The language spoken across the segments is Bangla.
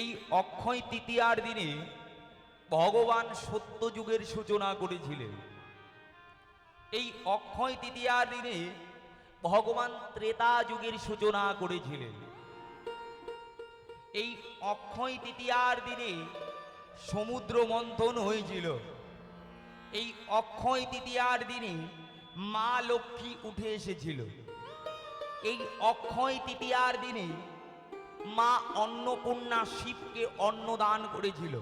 এই অক্ষয় তৃতীয়ার দিনে ভগবান সত্য যুগের সূচনা করেছিলেন। এই অক্ষয় তৃতীয়ার দিনে ভগবান ত্রেতা যুগের সূচনা করেছিলেন। এই অক্ষয় তৃতীয়ার দিনে সমুদ্র মন্থন হয়েছিল। এই অক্ষয় তৃতীয়ার দিনে মা লক্ষ্মী উঠে এসেছিল। এই অক্ষয় তৃতীয়ার দিনে মা অন্নপূর্ণা শিবকে অন্নদান করেছিল।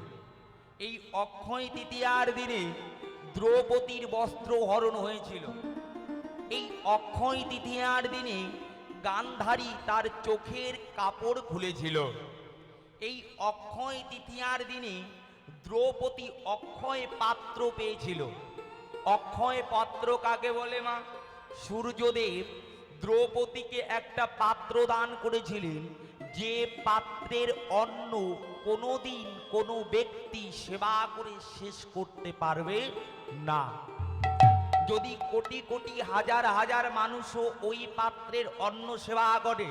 এই অক্ষয় তৃতীয়ার দিনে দ্রৌপদীর বস্ত্র হরণ হয়েছিল। এই অক্ষয় তৃতীয়ার দিনে গান্ধারী তার চোখের কাপড় খুলেছিল। এই অক্ষয় তৃতীয়ার দিনে দ্রৌপদী অক্ষয় পাত্র পেয়েছিল। অক্ষয় পাত্র কাকে বলে মা? সূর্যদেব দ্রৌপদীকে একটা পাত্র দান করেছিলেন যে পাত্রের অন্ন কোনোদিন কোনো ব্যক্তি সেবা করে শেষ করতে পারবে না। যদি কোটি কোটি, হাজার হাজার মানুষও ওই পাত্রের অন্ন সেবা করে,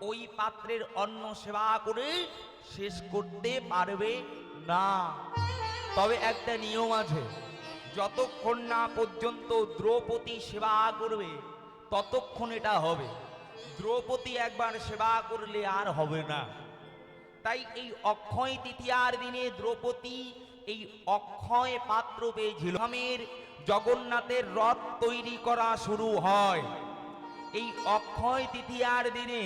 ওই পাত্রের অন্ন সেবা করে শেষ করতে পারবে না। তবে একটা নিয়ম আছে, যতক্ষণ না পর্যন্ত দ্রৌপদী সেবা করবে, ততক্ষণ এটা হবে। দ্রৌপদী একবার সেবা করলে আর হবে না। তাই এই অক্ষয় তৃতীয়ার দিনে দ্রৌপদী এই অক্ষয় পাত্র রামের জগন্নাথের রথ তৈরি করা শুরু হয়। এই অক্ষয় তৃতীয়ার দিনে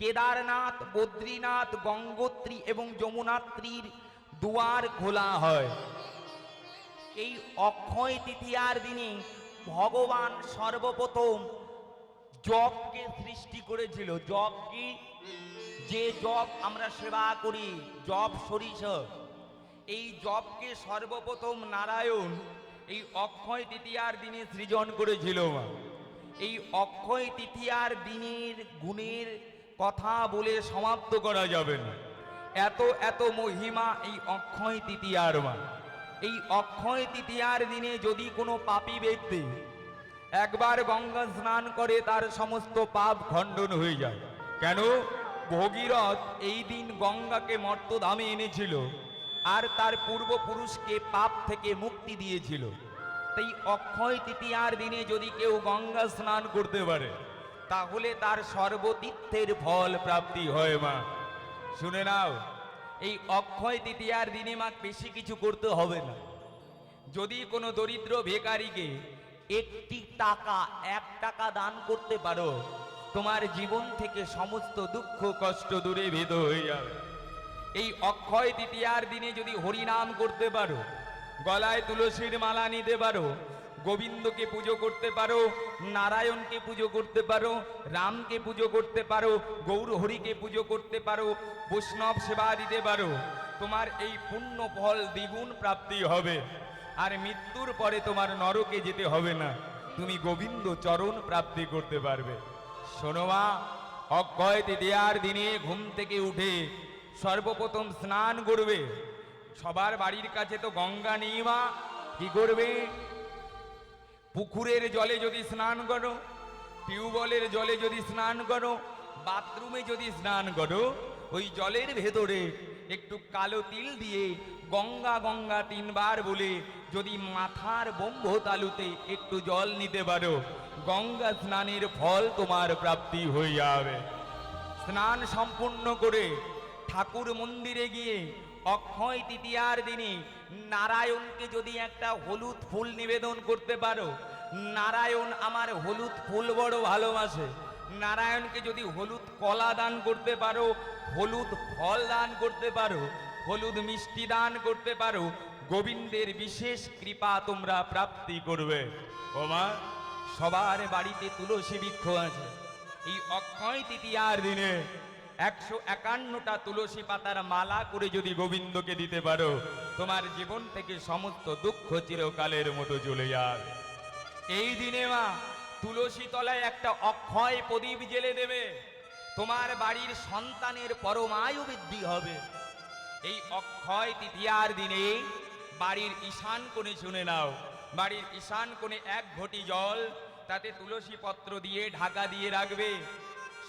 কেদারনাথ, বদ্রীনাথ, গঙ্গোত্রী এবং যমুনাত্রীর দুয়ার খোলা হয়। এই অক্ষয় তৃতীয়ার দিনে ভগবান সর্বপ্রথম জবকে সৃষ্টি করেছিল। জব কি? যে জব আমরা সেবা করি, জব সরিষ। এই জবকে সর্বপ্রথম নারায়ণ এই অক্ষয় তৃতীয়ার দিনে সৃজন করেছিল। এই অক্ষয় তৃতীয়ার দিনের গুণের কথা বলে সমাপ্ত করা যাবে না। এত এত মহিমা এই অক্ষয় তৃতীয়ার মা। এই অক্ষয় তৃতীয়ার দিনে যদি কোনো পাপী ব্যক্তি একবার গঙ্গা স্নান করে তার সমস্ত পাপ খণ্ডন হয়ে যায়। কেন? ভগীরথ এই দিন গঙ্গাকে মর্তধামে এনেছিল আর তার পূর্বপুরুষকে পাপ থেকে মুক্তি দিয়েছিল। তাই অক্ষয় তৃতীয়ার দিনে যদি কেউ গঙ্গা স্নান করতে পারে, তাহলে তার সর্বতীর্থের ফল প্রাপ্তি হয় মা। শুনে নাও, এই অক্ষয় তৃতীয়ার দিনে মা বেশি কিছু করতে হবে না। যদি কোনো দরিদ্র ভিখারিকে একটি টাকা, এক টাকা দান করতে পারো, তোমার জীবন থেকে সমস্ত দুঃখ, কষ্ট দূরে ভেদ হয়ে যাবে। এই অক্ষয় তৃতীয়ার দিনে যদি হরিনাম করতে পারো, গলায় তুলসীর মালা নিতে পারো, গোবিন্দকে পুজো করতে পারো, নারায়ণকে পুজো করতে পারো, রামকে পুজো করতে পারো গৌর হরিকে পুজো করতে পারো, বৈষ্ণব সেবা দিতে পারো, তোমার এই পুণ্য ফল দ্বিগুণ প্রাপ্তি হবে। আর মৃত্যুর পরে তোমার নরকে যেতে হবে না। তুমি গোবিন্দ চরণ প্রাপ্তি করতে পারবে। শোনো মা অক্ষয় তৃতীয়ার দিনে ঘুম থেকে উঠে সর্বপ্রথম স্নান করবে। সবার বাড়ির কাছে তো গঙ্গা নেই মা, কি করবে? পুকুরের জলে যদি স্নান করো, টিউবওয়েলের জলে যদি স্নান করো, বাথরুমে যদি স্নান করো, ওই জলের ভেতরে একটু কালো তিল দিয়ে গঙ্গা গঙ্গা তিনবার বলে, যদি মাথার বম্ভ তালুতে একটু জল নিতে পারো, গঙ্গা স্নানের ফল তোমার প্রাপ্তি হয়ে যাবে। স্নান সম্পূর্ণ করে ঠাকুর মন্দিরে গিয়ে অক্ষয় তৃতীয়ার দিনে নারায়ণকে যদি একটা হলুদ ফুল নিবেদন করতে পারো, নারায়ণ আমার হলুদ ফুল বড় ভালোবাসে। নারায়ণকে যদি হলুদ কলা দান করতে পারো, হলুদ ফল দান করতে পারো হলুদ মিষ্টি দান করতে পারো। গোবিন্দের বিশেষ কৃপা তোমরা প্রাপ্তি করবে। ওমা সবার বাড়িতে তুলসী বৃক্ষ আছে। এই অক্ষয় তৃতীয়ার দিনে একশো একান্নটা তুলসী পাতার মালা করে যদি গোবিন্দকে দিতে পারো, তোমার জীবন থেকে সমস্ত দুঃখ চিরকালের মতো চলে যাবে এই দিনে মা, তুলসী তলায় একটা অক্ষয় প্রদীপ জেলে দেবে। তোমার বাড়ির সন্তানের পরমায়ু বৃদ্ধি হবে। এই অক্ষয় তৃতীয়ার দিনে বাড়ির ঈশান কোণে শুনে নাও। বাড়ির ঈশান কোণে এক ঘটি জল, তাতে তুলসী পত্র দিয়ে ঢাকা দিয়ে রাখবে।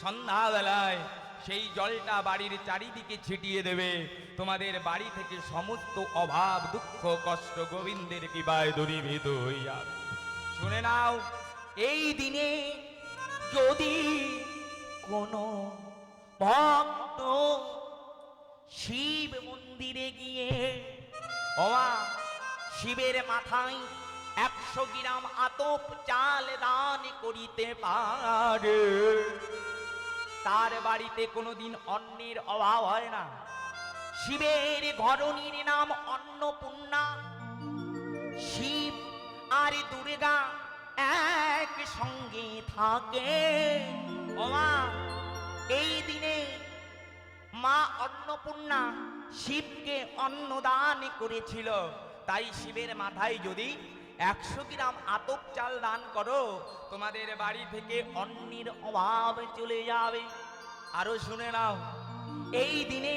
সন্ধ্যাবেলায় সেই জলটা বাড়ির চারিদিকে ছিটিয়ে দেবে। তোমাদের বাড়ি থেকে সমস্ত অভাব, দুঃখ, কষ্ট গোবিন্দের কৃপায় দূরীভূত হইয়া শুনে নাও, এই দিনে যদি কোনো ভক্ত শিব মন্দিরে গিয়ে, ওমা, শিবের মাথায় একশো গ্রাম আতপ চাল দান করিতে পারে। তার বাড়িতে কোনোদিন অন্নের অভাব হয় না। শিবের ঘরণীর নাম অন্নপূর্ণা। শিব আর দুর্গা এক সঙ্গে থাকে। ওমা, এই দিনে মা অন্নপূর্ণা শিবকে অন্নদান করেছিল। তাই শিবের মাথায় যদি একশো গ্রাম আতপ চাল দান করো, তোমাদের বাড়ি থেকে অন্নের অভাব চলে যাবে। আরও শুনে নাও, এই দিনে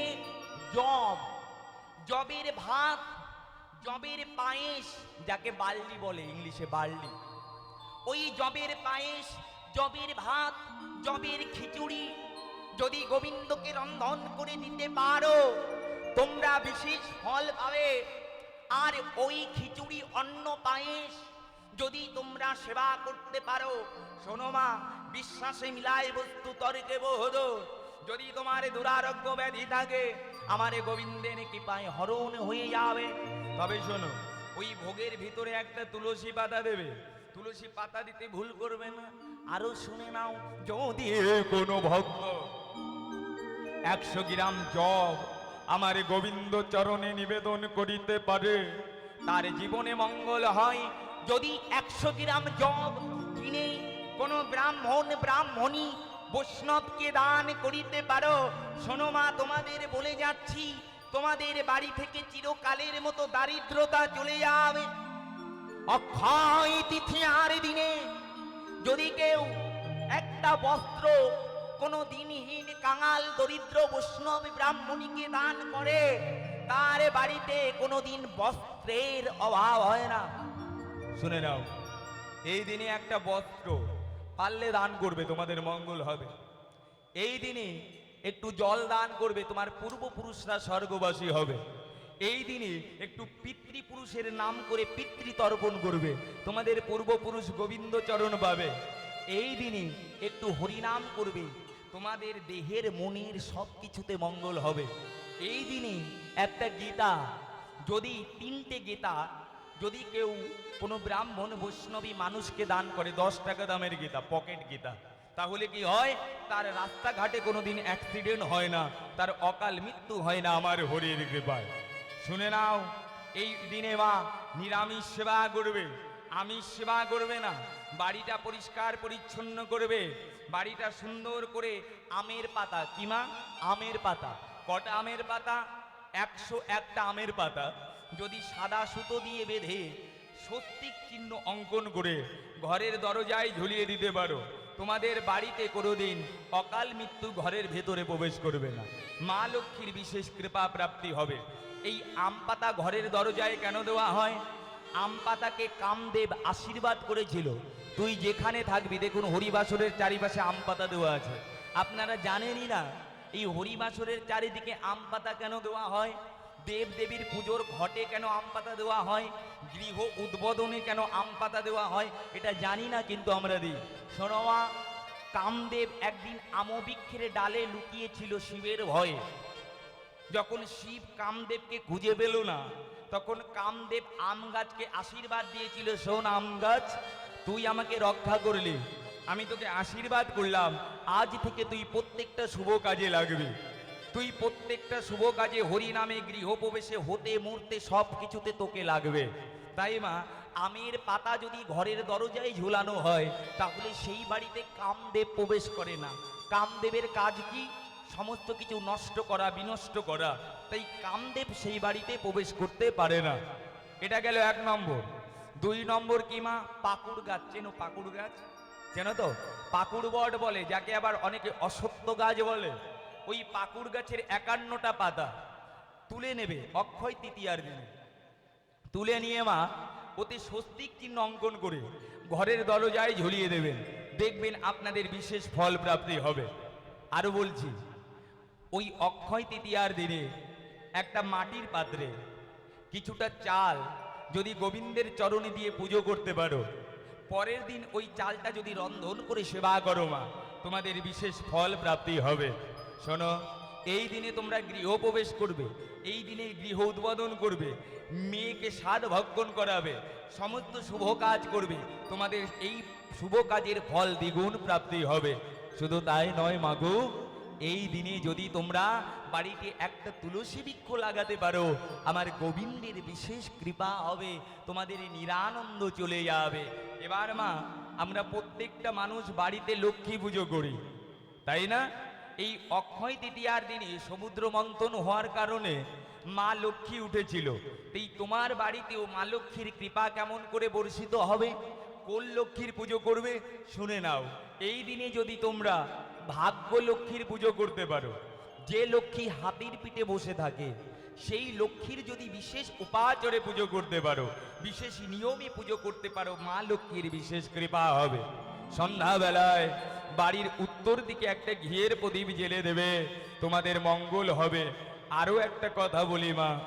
জব, জবের ভাত, জবের পায়েস, যাকে বাল্লি বলে, ইংলিশে বাল্লি, ওই জবের পায়েস, জবের ভাত, জবের খিচুড়ি যদি গোবিন্দকে রন্ধন করে দিতে পারো, তোমরা বিশেষ ফল পাবে। আর ওই খিচুড়ি অন্ন পায়েস যদি তোমরা সেবা করতে পারো, শোনো মা, বিশ্বাসে মিলায় বস্তু তর্কে বোধ। যদি তোমার দুরারোগ্য ব্যাধি থাকে, আমার গোবিন্দের কৃপায় হরণ হয়ে যাবে। তবে শোনো, ওই ভোগের ভিতরে একটা তুলসী পাতা দেবে। তুলসী পাতা দিতে ভুল করবে না। আরও শুনে নাও, যদি কোনো ভক্ত একশো গ্রাম জব আমার গোবিন্দ চরণে নিবেদন করিতে পারে। তার জীবনে মঙ্গল হয়। যদি একশো গ্রাম জব কিনে কোনো ব্রাহ্মণ, ব্রাহ্মণী বৈষ্ণবকে দান করিতে পারো, শোনো মা, তোমাদের বলে যাচ্ছি, তোমাদের বাড়ি থেকে চিরকালের মতো দারিদ্রতা চলে যাবে। অক্ষয় তিথি আর দিনে যদি কেউ একটা বস্ত্র কোনো দিনহীন কাঙাল দরিদ্র বৈষ্ণব ব্রাহ্মণীকে দান করে, তার বাড়িতে কোনোদিন বস্ত্রের অভাব হয় না। শুনে নাও, এই দিনে একটা বস্ত্র পারলে দান করবে, তোমাদের মঙ্গল হবে। এই দিনে একটু জল দান করবে, তোমার পূর্বপুরুষরা স্বর্গবাসী হবে। এই দিনে একটু পিতৃপুরুষের নাম করে পিতৃতর্পণ করবে, তোমাদের পূর্বপুরুষ গোবিন্দ চরণ পাবে। এই দিনে একটু হরিনাম করবে তোমাদের দেহের মনের সব কিছুতে মঙ্গল হবে। এই দিনে একটা গীতা, যদি তিনটে গীতা, যদি কেউ কোনো ব্রাহ্মণ, বৈষ্ণবী মানুষকে দান করে, দশ টাকা দামের গীতা, পকেট গীতা, তাহলে কি হয়? তার রাস্তাঘাটে কোনোদিন অ্যাক্সিডেন্ট হয় না, তার অকাল মৃত্যু হয় না আমার হরির কৃপায়। শুনে নাও, এই দিনে মা নিরামিষ সেবা করবে। আমিষ সেবা করবে না, বাড়িটা পরিষ্কার পরিচ্ছন্ন করবে, বাড়িটা সুন্দর করে আমের পাতা, কি মা? আমের পাতা। কটা আমের পাতা? একশো একটা আমের পাতা। যদি সাদা সুতো দিয়ে বেঁধে সত্যিক চিহ্ন অঙ্কন করে ঘরের দরজায় ঝুলিয়ে দিতে পারো, তোমাদের বাড়িতে কোনোদিন অকাল মৃত্যু ঘরের ভেতরে প্রবেশ করবে না। মা লক্ষ্মীর বিশেষ কৃপা প্রাপ্তি হবে। এই আম পাতা ঘরের দরজায় কেন দেওয়া হয়? আম পাতাকে কামদেব আশীর্বাদ করেছিল। তুই যেখানে থাকবি, দেখুন হরিবাসরের চারিপাশে আম পাতা দেওয়া আছে। আপনারা জানেনই না, এই হরিবাসরের চারিদিকে আম পাতা কেন দেওয়া হয়? দেব দেবীর পুজোর ঘটে কেন আম পাতা দেওয়া হয়? গৃহ উদ্বোধনে কেন আম পাতা দেওয়া হয়? এটা জানি না, কিন্তু আমরা দিই। শোনোয়া কামদেব একদিন আমবৃক্ষের ডালে লুকিয়েছিল শিবের ভয়ে। যখন শিব কামদেবকে খুঁজে পেল না তখন কামদেব আম গাছকে আশীর্বাদ দিয়েছিল, শোন আম গাছ, তুই আমাকে রক্ষা করলি। আমি তোকে আশীর্বাদ করলাম। আজ থেকে তুই প্রত্যেকটা শুভ কাজে লাগবি। তুই প্রত্যেকটা শুভ কাজে হরি নামে গৃহপ্রবেশে হতে, মূর্তে সব কিছুতে তোকে লাগবে। তাই মা, আমের পাতা যদি ঘরের দরজায় ঝুলানো হয়, তাহলে সেই বাড়িতে কামদেব প্রবেশ করে না। কামদেবের কাজ কি? সমস্ত কিছু নষ্ট করা, বিনষ্ট করা, তাই কামদেব সেই বাড়িতে প্রবেশ করতে পারে না। এটা গেল এক নম্বর। দুই নম্বর কি মা? পাকুড় গাছ। চেনো পাকুড় গাছ? চেনো তো? পাকুড় বট বলে, যাকে আবার অনেকে অসত্য গাছ বলে। ওই পাকুড় গাছের একান্নটা পাতা তুলে নেবে, অক্ষয় তৃতীয়ার দিনে। তুলে নিয়ে মা ওতে স্বস্তিক চিহ্ন অঙ্কন করে ঘরের দরজায় ঝুলিয়ে দেবেন। দেখবেন আপনাদের বিশেষ ফল প্রাপ্তি হবে। আরও বলছি ওই অক্ষয় তৃতীয়ার দিনে একটা মাটির পাত্রে কিছুটা চাল যদি গোবিন্দের চরণে দিয়ে পুজো করতে পারো, পরের দিন ওই চালটা যদি রন্ধন করে সেবা করো মা, তোমাদের বিশেষ ফল প্রাপ্তি হবে। শোনো, এই দিনে তোমরা গৃহপ্রবেশ করবে, এই দিনে গৃহ উদ্বোধন করবে, মেয়েকে সাদ ভক্ষণ করাবে, সমস্ত শুভ কাজ করবে, তোমাদের এই শুভ কাজের ফল দ্বিগুণ প্রাপ্তি হবে। শুধু তাই নয় মাগু এই দিনে যদি তোমরা বাড়িতে একটা তুলসী বৃক্ষ লাগাতে পারো, আমার গোবিন্দের বিশেষ কৃপা হবে, তোমাদের নিরানন্দ চলে যাবে। এবার মা, আমরা প্রত্যেকটা মানুষ বাড়িতে লক্ষ্মী পুজো করি, তাই না? এই অক্ষয় তৃতীয়ার দিনে সমুদ্র মন্থন হওয়ার কারণে মা লক্ষ্মী উঠেছিল। এই তোমার বাড়িতেও মা লক্ষ্মীর কৃপা কেমন করে বর্ষিত হবে? কোন লক্ষ্মীর পুজো করবে? শুনে নাও। এই দিনে যদি তোমরা ভাগ্য লক্ষ্মীর পুজো করতে পারো। যে লক্ষ্মী হাতির পিঠে বসে থাকে, সেই লক্ষ্মীর যদি বিশেষ উপাচরে পুজো করতে পারো, বিশেষ নিয়মে পুজো করতে পারো, মা লক্ষ্মীর বিশেষ কৃপা হবে। সন্ধ্যাবেলায় বাড়ির উত্তর দিকে একটা ঘিয়ের প্রদীপ জেলে দেবে, তোমাদের মঙ্গল হবে। আরও একটা কথা বলি মা,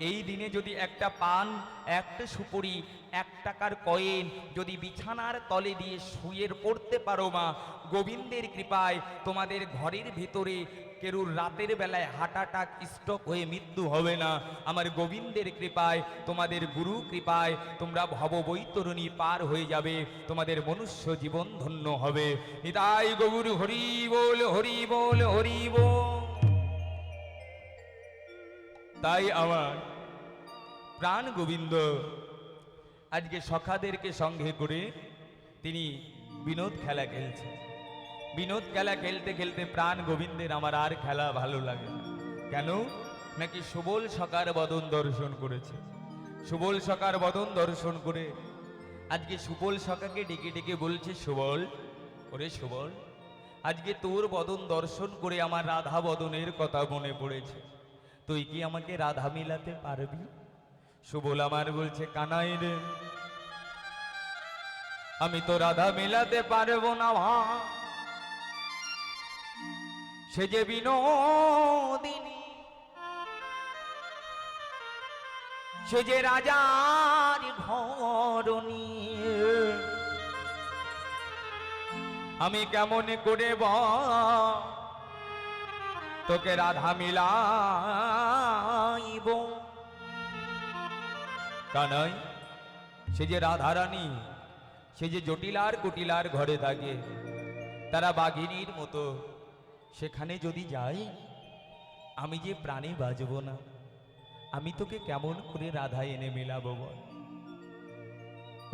এই দিনে যদি একটা পান, একটা সুপুরি এক টাকার কয়েন যদি বিছানার তলে দিয়ে শুয়ের পড়তে পারো মা, গোবিন্দের কৃপায় তোমাদের ঘরের ভিতরে কেরুর রাতের বেলায় হার্ট অ্যাটাক স্ট্রোক হয়ে মৃত্যু হবে না। আমার গোবিন্দের কৃপায়, তোমাদের গুরু কৃপায় তোমরা ভব বৈতরণী পার হয়ে যাবে, তোমাদের মনুষ্য জীবন ধন্য হবে। নিতাই গৌর হরি বল হরি বল, হরি তাই আমার প্রাণ গোবিন্দ আজকে সখাদেরকে সঙ্গে করে তিনি বিনোদ খেলা খেলছেন বিনোদ খেলা খেলতে খেলতে প্রাণ গোবিন্দের আমার আর খেলা ভালো লাগে না। কেন? নাকি সুবল সকার বদন দর্শন করেছে। সুবল সকার বদন দর্শন করে আজকে সুবল সকাকে ডেকে ডেকে বলছে, সুবল, ওরে সুবল, আজকে তোর বদন দর্শন করে আমার রাধা বদনের কথা মনে পড়েছে। তুই কি আমাকে রাধা মিলাতে পারবি? সুবল আমার বলছে, কানাই রে, আমি তো রাধা মিলাতে পারব না ভাই সে যে বিনোদিনী, সে যে রাজার ঘরণী। আমি কেমন করে ব, তোকে রাধা মিলাইব। কানাই সে যে রাধারানী সে যে জটিলার কুটিলার ঘরে থাকে তারা বাঘিনীর মতো সেখানে যদি যাই আমি যে প্রাণে বাজব না আমি তোকে কেমন করে রাধা এনে মেলাবো বল।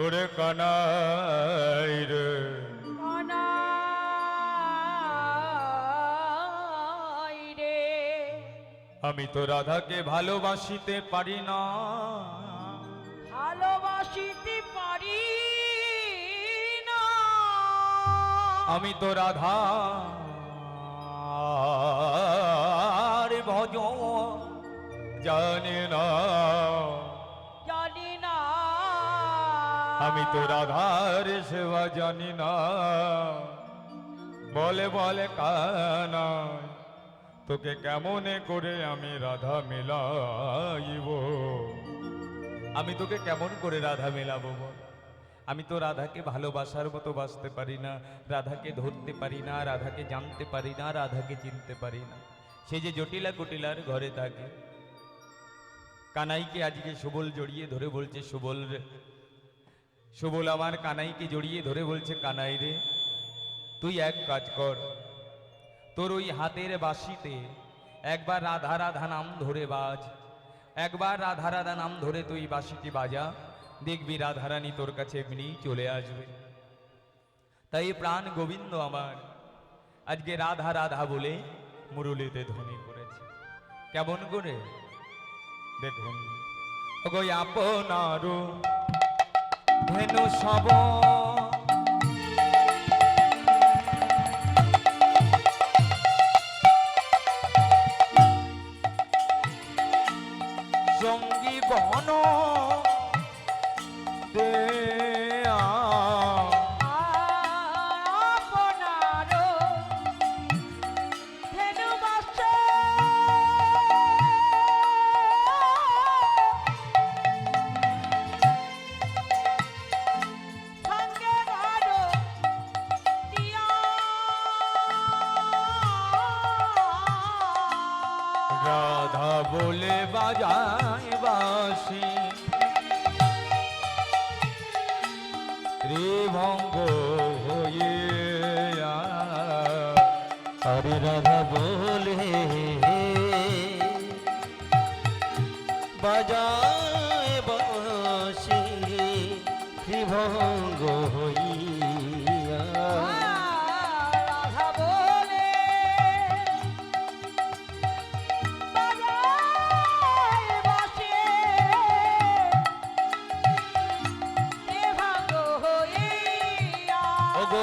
ওরে কানাই রে। কানাই রে। আমি তো রাধাকে ভালোবাসিতে পারি না। আমি তো রাধা ভজ জানি না। জানি না। আমি তো রাধার সেবা জানি না। বলে বলে কানা তোকে কেমনে করে আমি রাধা মেলাইব? আমি তোকে কেমন করে রাধা মেলাবো বল? আমি তো রাধাকে ভালোবাসার মতো বাসতে পারি না, রাধাকে ধরতে পারি না, রাধাকে জানতে পারি না, রাধাকে চিনতে পারি না। সে যে জটিলা কুটিলার ঘরে থাকে। কানাইকে আজকে সুবল জড়িয়ে ধরে বলছে, সুবল রে, সুবল আমার কানাইকে জড়িয়ে ধরে বলছে, কানাই রে, তুই এক কাজ কর। তোর ওই হাতের বাঁশিতে একবার রাধা রাধা নাম ধরে বাজ। একবার রাধা রাধা নাম ধরে তুই বাঁশিটি বাজা। দেখবি রাধারানী তোর কাছে এমনি চলে আসবে। তাই প্রাণ গোবিন্দ আমার, আজকে রাধা রাধা বলে মুরুলিতে ধ্বনি করেছে। কেমন করে? দেখুন। আপনার ধেনু সব বলে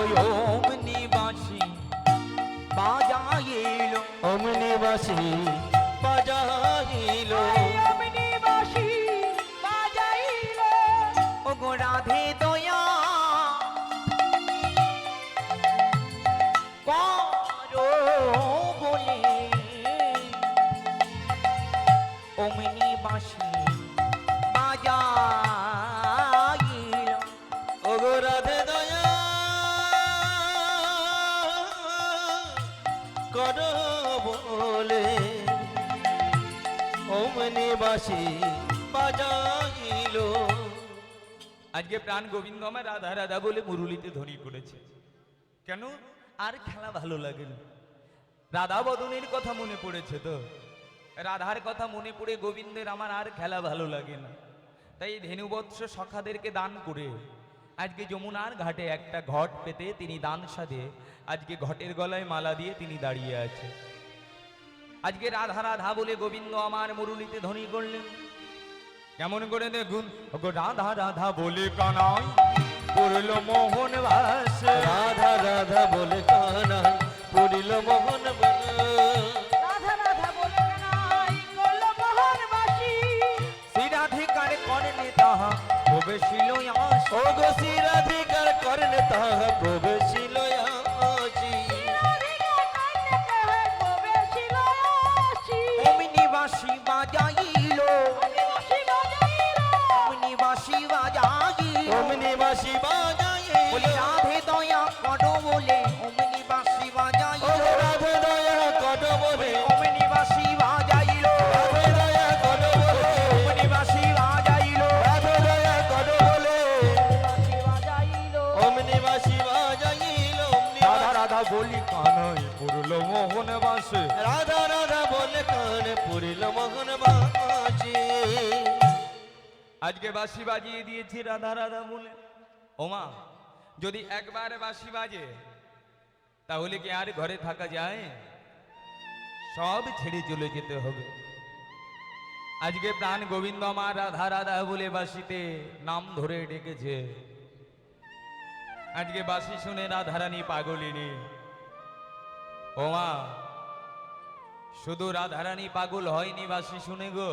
অগয়মনি বাসি বাজাইল। অমনি বাসি অমনি বাজাইল। আজকে প্রাণ গোবিন্দ আমার রাধা রাধা বলে মুরুলিতে ধ্বনি করেছে। কেন? আর খেলা ভালো লাগে না। রাধা বদনের কথা মনে পড়েছে তো? রাধার কথা মনে পড়ে গোবিন্দের আমার আর খেলা ভালো লাগে না। তাই ধেনুবৎস সখাদেরকে দান করে আজকে যমুনার ঘাটে একটা ঘট পেতে তিনি দান সাধে আজকে ঘটের গলায় মালা দিয়ে তিনি দাঁড়িয়ে আছে। আজকে রাধা রাধা বলে গোবিন্দ আমার মুরুলিতে ধ্বনি করলেন। কেমন করে দেখুন? রাধা রাধা বলে কানাই পড়ল মোহন বাস রাধা রাধা বলে কানাই পড়িল মোহন পড়ল মোহন বাসে রাধা রাধা বলে কানে পুরিল মোহন বাজি আজকে বাঁশি বাজিয়ে দিয়েছি রাধা রাধা বলে। ওমা যদি একবার বাঁশি বাজে তাহলে কি আর ঘরে থাকা যায়? সব ছেড়ে চলে যেতে হবে। আজকে প্রাণ গোবিন্দ আমার রাধা রাধা বলে বাঁশিতে নাম ধরে ডেকেছে। আজকে বাঁশি শুনে রাধারানী পাগলিনী ওমা, শুধু রাধারানী পাগল হয়নি বাঁশি শুনে গো।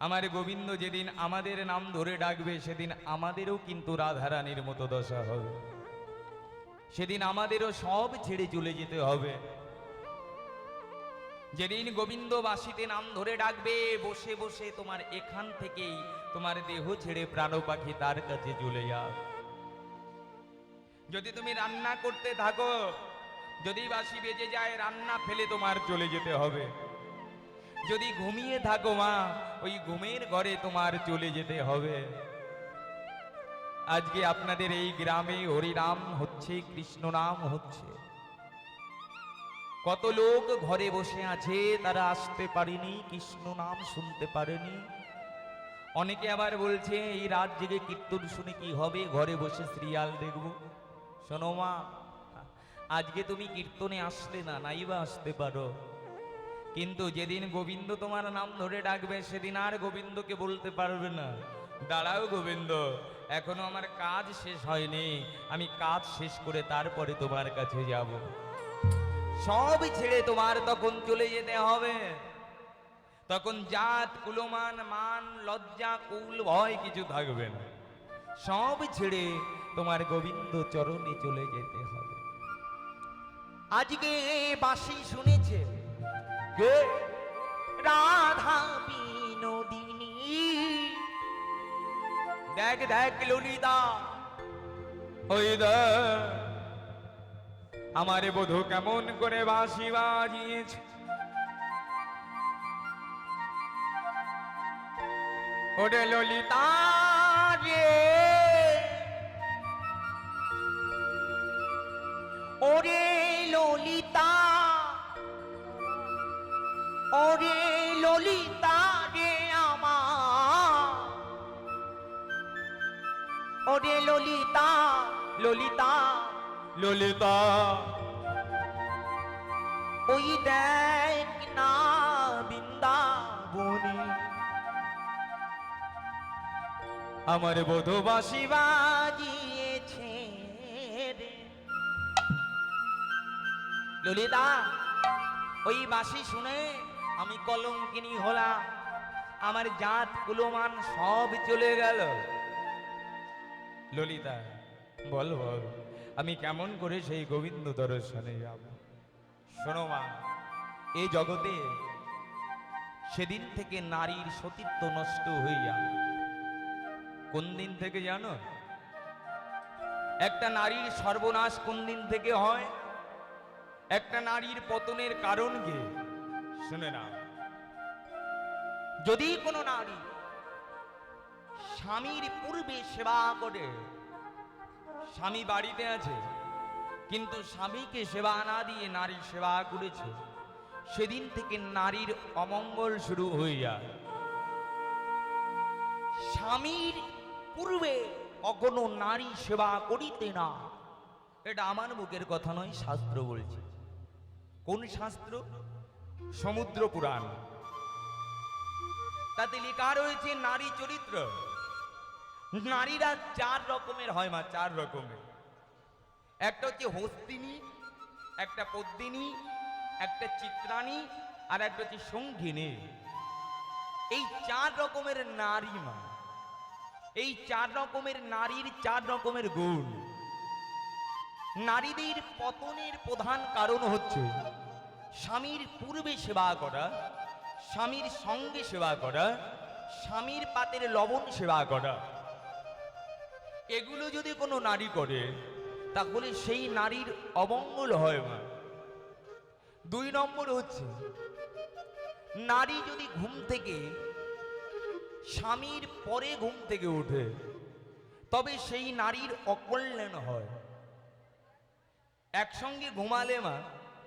আমার গোবিন্দ যেদিন আমাদের নাম ধরে ডাকবে, সেদিন আমাদেরও কিন্তু রাধারানীর মতো দশা হবে। সেদিন আমাদেরও সব ছেড়ে চলে যেতে হবে। যেদিন গোবিন্দ বাসিতে নাম ধরে ডাকবে, বসে বসে তোমার এখান থেকেই তোমার দেহ ছেড়ে প্রাণ পাখি তার কাছে চলে যাও। যদি তুমি রান্না করতে থাকো যদি বাসি বেজে যায়, রান্না ফেলে তোমার চলে যেতে হবে। যদি ঘুমিয়ে থাকো মা, ওই ঘুমের ঘরে তোমার চলে যেতে হবে। আজকে আপনাদের এই গ্রামে হরিনাম হচ্ছে, কৃষ্ণ নাম হচ্ছে। কত লোক ঘরে বসে আছে, তারা আসতে পারেনি, কৃষ্ণ নাম শুনতে পারেনি। অনেকে আবার বলছে, এই রাত জেগে কীর্তন শুনে কি হবে? ঘরে বসে সিরিয়াল দেখব। শোনো মা আজকে তুমি কীর্তনে আসলে না, নাইবা আসতে পারো। কিন্তু যেদিন গোবিন্দ তোমার নাম ধরে ডাকবে, সেদিন আর গোবিন্দকে বলতে পারবে না। দাঁড়াও গোবিন্দ, এখনও আমার কাজ শেষ হয়নি। আমি কাজ শেষ করে তারপরে তোমার কাছে যাব। সব ছেড়ে তোমার তখন চলে যেতে হবে। তখন জাত, কুলমান, মান, লজ্জা, কুল, ভয় কিছু থাকবে না। সব ছেড়ে তোমার গোবিন্দ চরণে চলে যেতে আজকে বাসি শুনেছে। কে? রাধা বিনোদিনী। দেখ দেখ ললিতা। ওই আমারে বধু কেমন করে বাসি বাজিয়েছে। ওরে ললিতা রে। ওরে ললিতা। ওরে ললিতা রে আমার। ওরে ললিতা ললিতা ললিতা। ওই দেখ না বৃন্দাবনী। আমার বধবাসী বাজিয়েছে। ললিতা, ওই বাসি শুনে আমি কলঙ্কিনী হলাম। আমার জাত, কুলমান সব চলে গেল। ললিতা, বল বল, আমি কেমন করে সেই গোবিন্দ দর্শনে যাব? শোনো মা এই জগতে সেদিন থেকে নারীর সতীত্ব নষ্ট হইয়া কোন দিন থেকে জানো? একটা নারীর সর্বনাশ কোন দিন থেকে হয়? একটা নারীর পতনের কারণ কি? শুনে না যদি কোনো নারী স্বামীর পূর্বে সেবা করে, স্বামী বাড়িতে আছে, কিন্তু স্বামীকে সেবা না দিয়ে নারী সেবা করেছে, সেদিন থেকে নারীর অমঙ্গল শুরু হয়ে যায়। স্বামীর পূর্বে অগণো নারী সেবা করিতে না। এটা আমার মুখের কথা নয়, শাস্ত্র বলছে। কোন শাস্ত্র? সমুদ্র পুরাণ। তাতে লেখা রয়েছে নারী চরিত্র। নারীরা চার রকমের হয় মা, চার রকমের। একটা হচ্ছে হস্তিনী, একটা পদ্মিনী, একটা চিত্রাণী আর একটা হচ্ছে সঙ্গিনী। এই চার রকমের নারী মা, এই চার রকমের নারীর চার রকমের গুণ। নারীদের পতনের প্রধান কারণ হচ্ছে স্বামীর পূর্বে সেবা করা, স্বামীর সঙ্গে সেবা করা, স্বামীর পাতের লবণ সেবা করা। এগুলো যদি কোনো নারী করে, তাহলে সেই নারীর অমঙ্গল হয় মা দুই নম্বর হচ্ছে, নারী যদি ঘুম থেকে, স্বামীর পরে ঘুম থেকে ওঠে, তবে সেই নারীর অকল্যাণ হয়। একসঙ্গে ঘুমালে মা